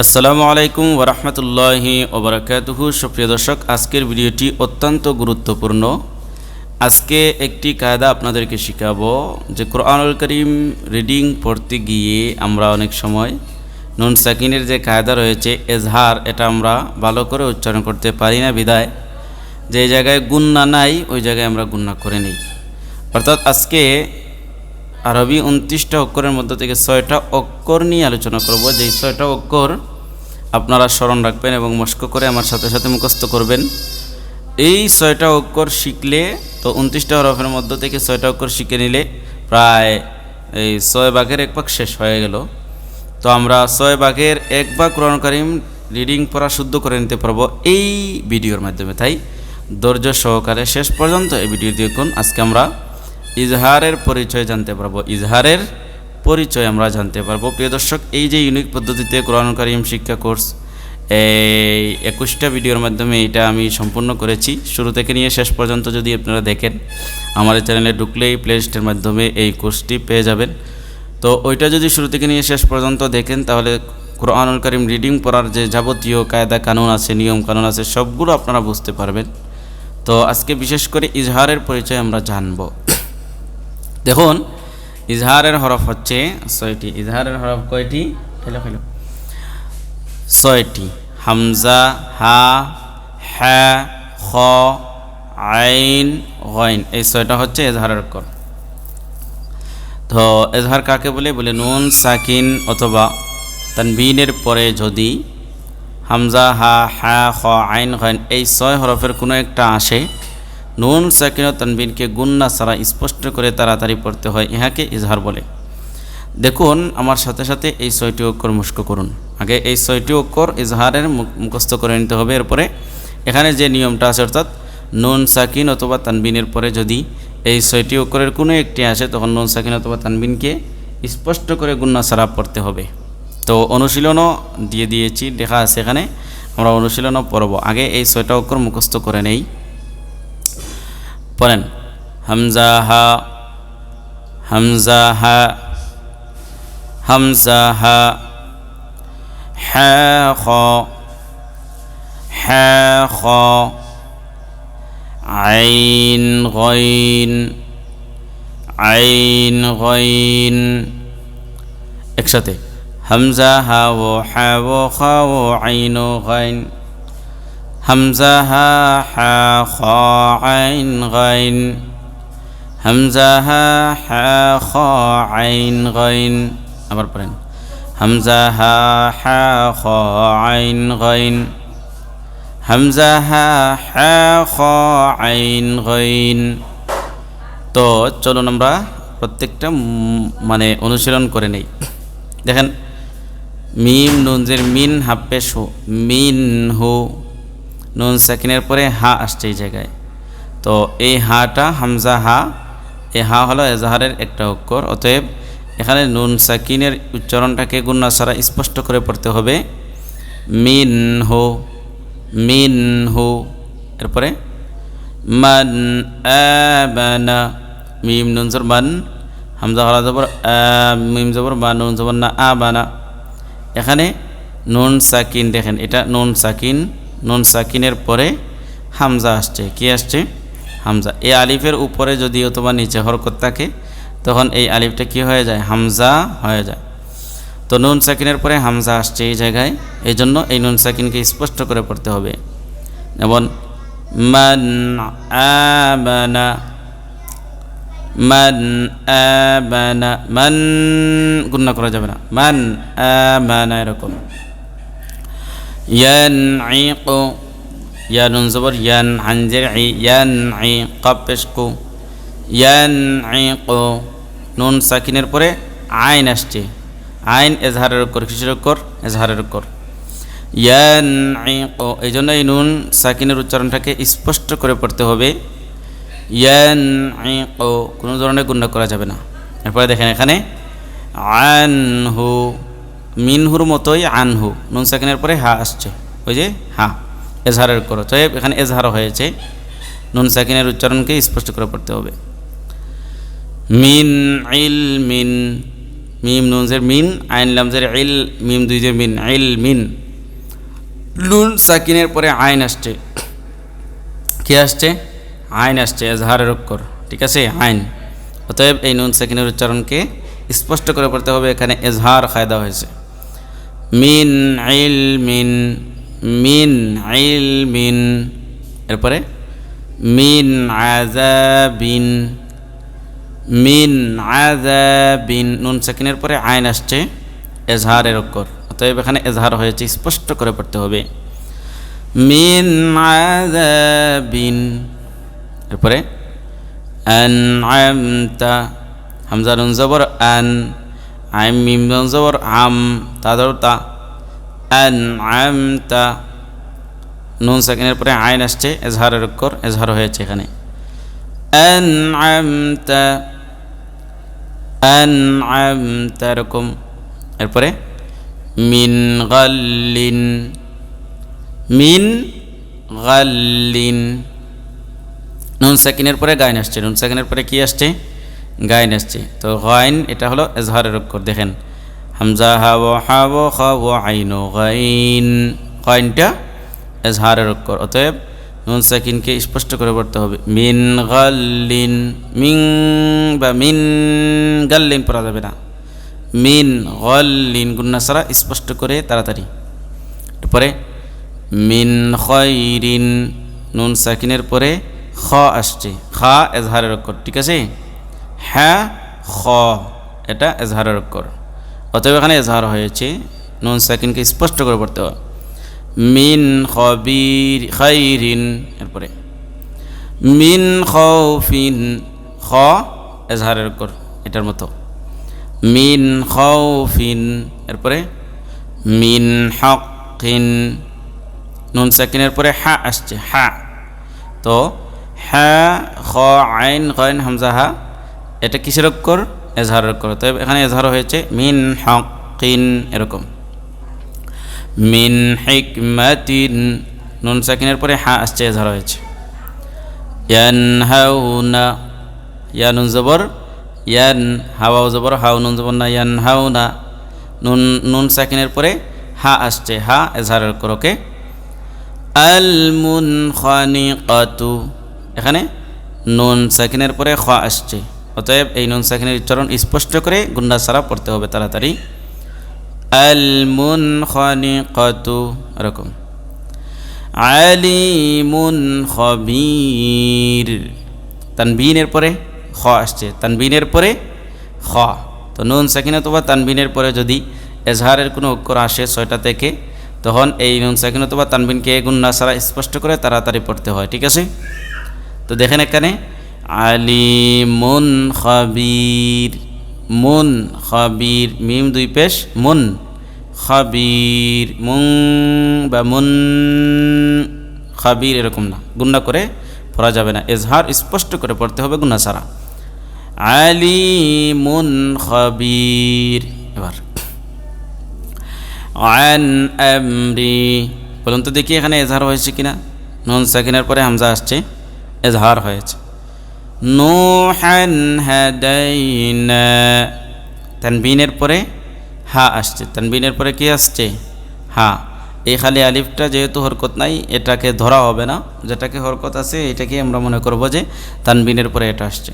আসসালামু আলাইকুম ওরহমতুল্লাহি ওবরাকাতুহু সুপ্রিয় দর্শক, আজকের ভিডিওটি অত্যন্ত গুরুত্বপূর্ণ। আজকে একটি কায়দা আপনাদেরকে শেখাবো যে কোরআনুল করিম রিডিং পড়তে গিয়ে আমরা অনেক সময় নুন সাকিনের যে কায়দা রয়েছে, এজহার, এটা আমরা ভালো করে উচ্চারণ করতে পারি না বিদায়। যে জায়গায় গুন্না নাই, ওই জায়গায় আমরা গুন্না করে নিই। অর্থাৎ আজকে আরবি উনত্রিশটা অক্ষরের মধ্যে থেকে ছয়টা অক্ষর নিয়ে আলোচনা করব। যেই ছয়টা অক্ষর আপনারা স্মরণ রাখবেন এবং মস্ক করে আমার সাথে সাথে মুখস্থ করবেন। এই ছয়টা অক্ষর শিখলে, তো উনত্রিশটা হরফের মধ্য থেকে ছয়টা অক্ষর শিখে নিলে প্রায় এই ছয় ভাগের এক ভাগ শেষ হয়ে গেল। তো আমরা ছয় ভাগের এক ভাগ কোরআন করিম রিডিং পড়া শুদ্ধ করে নিতে পারব এই ভিডিওর মাধ্যমে। তাই ধৈর্য সহকারে শেষ পর্যন্ত এই ভিডিও দেখুন। আজকে আমরা ইজহারের পরিচয় জানতে পারব। ইজহারের পরিচয় আমরা জানতে পারব। প্রিয় দর্শক, এই যে ইউনিক পদ্ধতিতে কোরআন করিম শিক্ষা কোর্স এই একুশটা ভিডিওর মাধ্যমে এটা আমি সম্পূর্ণ করেছি। শুরু থেকে নিয়ে শেষ পর্যন্ত যদি আপনারা দেখেন, আমার চ্যানেলে ঢুকলেই প্লে লিস্টের মাধ্যমে এই কোর্সটি পেয়ে যাবেন। তো ওইটা যদি শুরু থেকে নিয়ে শেষ পর্যন্ত দেখেন, তাহলে কোরআনুল করিম রিডিং পড়ার যে যাবতীয় কায়দা কানুন আছে, নিয়ম কানুন আছে, সবগুলো আপনারা বুঝতে পারবেন। তো আজকে বিশেষ করে ইজহারের পরিচয় আমরা জানব। দেখুন, ইজহারের হরফ হচ্ছে ছয়টি। ইজহারের হরফ কয়টি? খেলো খেলো। ছয়টি। হামজা, হা, হ্যা, খ, আইন, গইন। এই ছয়টা হচ্ছে এজহারের অক্ষর তো এজহার কাকে বলে? বলে নুন, সাকিন অথবা তানবিনের পরে যদি হামজা, হা, হ্যা, খ, আইন, গইন, এই ছয় হরফের কোনো একটা আসে নুন সাকিন ও তানবিনকে গুন্না সারা স্পষ্ট করে তাড়াতাড়ি পড়তে হয়, ইহাকে ইজহার বলে। দেখুন, আমার সাথে সাথে এই ছয়টি অক্ষর মুস্ক করুন। আগে এই ছয়টি অক্ষর ইজহারের মুখ- মুখস্থ করে নিতে হবে। এরপরে এখানে যে নিয়মটা আছে, অর্থাৎ নুন সাকিন অথবা তানবিনের পরে যদি এই ছয়টি অক্ষরের কোনো একটি আসে, তখন নুন সাকিন অথবা তানবিনকে স্পষ্ট করে গুন্না সারা পড়তে হবে। তো অনুশীলনও দিয়ে দিয়েছি দেখা আছে এখানে। আমরা অনুশীলনও পড়ব। আগে এই ছয়টা অক্ষর মুখস্থ করে নেই। পড়েন হামজা হা হামজা হা হামজা হা হ্যাঁ খ হ্যাঁ খ আইন গইন আইন গইন একসাথে হামজা হা ও হ্যাঁ ও খা ও আইন ও গাইন হামজা হা হা খ আইন গাইন হামজা হা হা খ আইন গাইন আবার পড়েন। হামজা হা হা খ আইন গাইন হামজা হা হা খ আইন গাইন তো চলুন আমরা প্রত্যেকটা মানে অনুশীলন করে নেই। দেখেন, মিম, নুনজের মিন হাপ্পেশ হো মিন হো। নুন সাকিনের পরে হা আসছে এই জায়গায়। তো এই হাটা হামজা হা এই হা হলো এজাহারের একটা অক্ষর। অতএব এখানে নুন সাকিনের উচ্চারণটাকে ছাড়া স্পষ্ট করে পড়তে হবে। মিন হো মিন হো এরপরে মান আবানা, মিম নুন জবর মান, হামজা হলা জবর মিম জবর বা নুন জবর না আবানা। এখানে নুন সাকিন দেখেন, এটা নুন সাকিন নুন সাকিনের পরে হামজা আসছে। কি আসছে? হামজা। এই আলিফের উপরে যদি অথবা নিচে হরকত থাকে, তখন এই আলিফটা কি হয়ে যায়? হামজা হয়ে যায়। তো নুন সাকিনের পরে হামজা আসছে এই জায়গায়। এই জন্য এই নুন সাকিনকে স্পষ্ট করে পড়তে হবে। যেমন, মান মান মান করা যাবে না। মান এরকম। ينعق يا ننزبر ينعنزر ينعق পেশকু ينعق নুন সাকিনের পরে আইন আসছে আইন এজহারের উপর কিসের উপর এজহারের উপর ইয়ানআইক এই জন্য এই নুন সাকিনের উচ্চারণটাকে স্পষ্ট করে পড়তে হবে ইয়ানআইক কোনো ধরনের গুন্ডা করা যাবে না এরপরে দেখেন এখানে আনহু মিনহুর মতোই আনহু। নুন সাকিনের পরে হা আসছে। ওই যে হা, এজহারের করো। তো এখানে এজহার হয়েছে। নুন সাকিনের উচ্চারণকে স্পষ্ট করে পড়তে হবে। মিন, ইল, মিন। মিম নুন জের মিন, আইন লাম জের ইল, মিম দুই জের মিন, ইল, মিন। নুন সাকিনের পরে আইন আসছে। কি আসছে? আইন আসছে, এজহারের অক্ষর। ঠিক আছে? আইন। অতএব এই নুন সাকিনের উচ্চারণকে স্পষ্ট করে পড়তে হবে। এখানে এজহার ফায়দা হয়েছে। মিন আইল মিন মিন আইল মিন এরপরে, মিন আজাবিন মিন আজাবিন নুন সাকিনের পরে আইন আসছে, এজহারের অক্ষর অতএব এখানে এজহার হয়েছে, স্পষ্ট করে পড়তে হবে। মিন আজাবিন এরপরে আন আমতা হামজা নুন জবর আন আইম মিম জবর আম তাদের তা আমতা। নুন সাকিনের পরে আইন আসছে এজহারের অক্ষর এজহার হয়েছে এখানে। এরকম। এরপরে, মিন গাল্লিন মিন গাল্লিন। নুন সাকিনের পরে গাইন আসছে, নুন সাকিনের পরে কি আসছে? গাইন আসছে তো গাইন, এটা হলো এজহারের অক্ষর দেখেন। হামজা হাব হাব খাব আইন গাইন। গাইনটা এজহারের অক্ষর অতএব নুন সাকিনকে স্পষ্ট করে পড়তে হবে। মিন গাল্লিন, মিং বা মিন গাল্লিন পড়া যাবে না। মিন গল্লিন, গুন্না সারা স্পষ্ট করে তাড়াতাড়ি। পরে, মিন খৈরিন নুন সাকিনের পরে খ আসছে। খা এজহারের অক্ষর ঠিক আছে? হ্যাঁ খ, এটা এজহারের অক্ষর অতএব এখানে এজহার হয়েছে, নুন সাকিনকে স্পষ্ট করে পড়তে হবে। মিন খবির খৈরিন এরপরে। মিন খৌফিন, খ এজহারের অক্ষর এটার মতো। মিন খৌফিন, এরপরে। মিন হকিন, নুন সাকিনের পরে হা আসছে, হা। তো হ্যাঁ খ, আইন, কয়েন, হামজা, হা। এটা কিসের অক্ষর? এজহার অক্ষর। তো এখানে এজহার হয়েছে মিন হকিন, এরকম। মিন হিকমাতিন, নুন সাকিনের পরে হা আসছে, এজহার হয়েছে। ইয়ানহাউনা ইয়া নুন জবর, ইয়ান হাওয়াও জবর, হাও নুন জবর না ইয়ান হাউনা নুন নুন সাকিনের পরে হা আসছে, হা এজহারের অক্ষর, ওকে? আল মুন খানিকাতু এখানে নুন সাকিনের পরে খ আসছে। অতএব এই নুন সাকিনের উচ্চারণ স্পষ্ট করে গুন্ডা সারা পড়তে হবে তাড়াতাড়ি। আল মুন খানিকাতু এরকম। আলিমুন খবির তানবিনের পরে খ আসছে। তানবিনের পরে খ। তো নুন সাকিন অথবা তানবিনের পরে যদি এজহারের কোনো অক্ষর আসে ছয়টা থেকে, তখন এই নুন সাকিন অথবা তানবিনকে গুন্না সারা স্পষ্ট করে তাড়াতাড়ি পড়তে হয়। ঠিক আছে? তো দেখেন এখানে আলিমুন খবির, মুন খবির, মিম দুই পেশ, মুন খাবির, মুং বা মুন খাবির এরকম না। গুন্না করে পড়া যাবে না। এজহার স্পষ্ট করে পড়তে হবে গুন্না সারা আলিমুন খাবির, এবার। আন আমরি, বলুন তো দেখি এখানে এজহার হয়েছে কিনা। নুন সাকিনের পরে হামজা আসছে। এজহার হয়েছে। নুহান হাদাইনা। তানবিনের পরে হা আসছে। তানবিনের পরে কি আসছে? হা। এই খালি আলিফটা যেহেতু হরকত নাই, এটাকে ধরা হবে না। যেটাকে হরকত আছে, এটাকে আমরা মনে করব যে তানবিনের পরে এটা আসছে।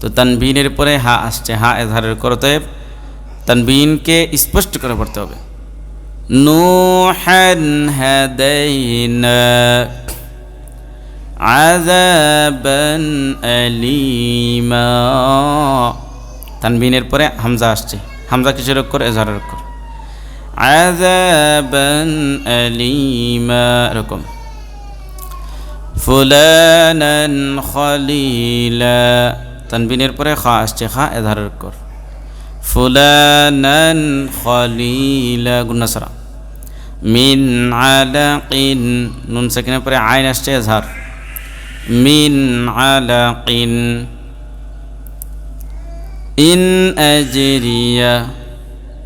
তো তানবিনের পরে হা আসছে। হা এধারের করতে তানবিনকে স্পষ্ট করে পড়তে হবে। নুহান হাদাইনা। আযাবান আলিমা। তানবিনের পরে হামজা আসছে। হামজা কিসের অক্ষর? এজারের অক্ষর। আযাবান আলিমা, এরকম। ফুলানান খলিলা। তানবিনের পরে খা আসছে। খা এধারের অক্ষর। ফুলানান খলিলা গুন্নাসরা মিন আলাকিন। নুন সেকেন্ডের পরে আইন আসছে এজহার। মিন আলাকিন। ইন আজরিয়া।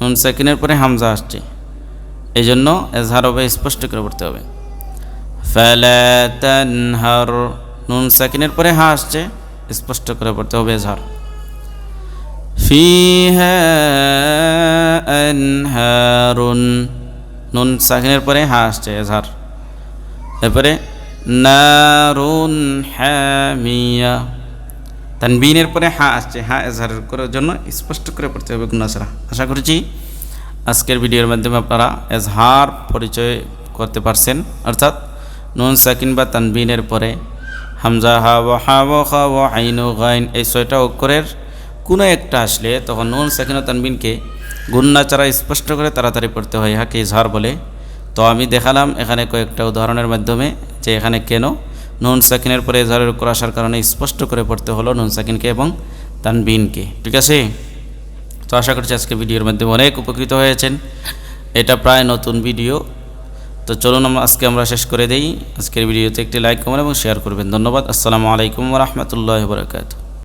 নুন সেকেন্ডের পরে হামজা আসছে। এই জন্য এজহার হবে স্পষ্ট করে পড়তে হবে। ফালাতানহার নুন সেকেন্ডের পরে হা আসছে, স্পষ্ট করে পড়তে হবে এজহার। ফিহা আনহারুন। নুন সাকিনের পরে হা আসছে এজহার। এরপরে নারুন হ্যামিয়া তানবিনের পরে হা আসছে। হা এজহারের করার জন্য স্পষ্ট করে পড়তে হবে গুণাসরা আশা করছি আজকের ভিডিওর মাধ্যমে আপনারা এজহার পরিচয় করতে পারছেন। অর্থাৎ নুন, সাকিন বা তানবিনের পরে হামজা হা ও হা ও খা ও আইন ও গাইন এই ছয়টা অক্ষরের কোনো একটা আসলে তখন নুন, সাকিন ও তানবিনকে গুন্না স্পষ্ট করে তাড়াতাড়ি পড়তে হয়। হাকে ইজহার বলে। তো আমি দেখালাম এখানে কয়েকটা উদাহরণের মাধ্যমে যে এখানে কেন? নুন সাকিনের পরে এজহারের উপর আসার কারণে স্পষ্ট করে পড়তে হলো নুন সাকিনকে এবং তানবিনকে। ঠিক আছে? তো আশা করছি আজকে ভিডিওর মাধ্যমে অনেক উপকৃত হয়েছেন। এটা প্রায় নতুন ভিডিও। তো চলুন আমরা আজকে আমরা শেষ করে দেই। আজকের ভিডিওতে একটি লাইক কমেন্ট এবং শেয়ার করবেন। ধন্যবাদ। আসসালামু আলাইকুম রহমতুল্লাহ বরকাত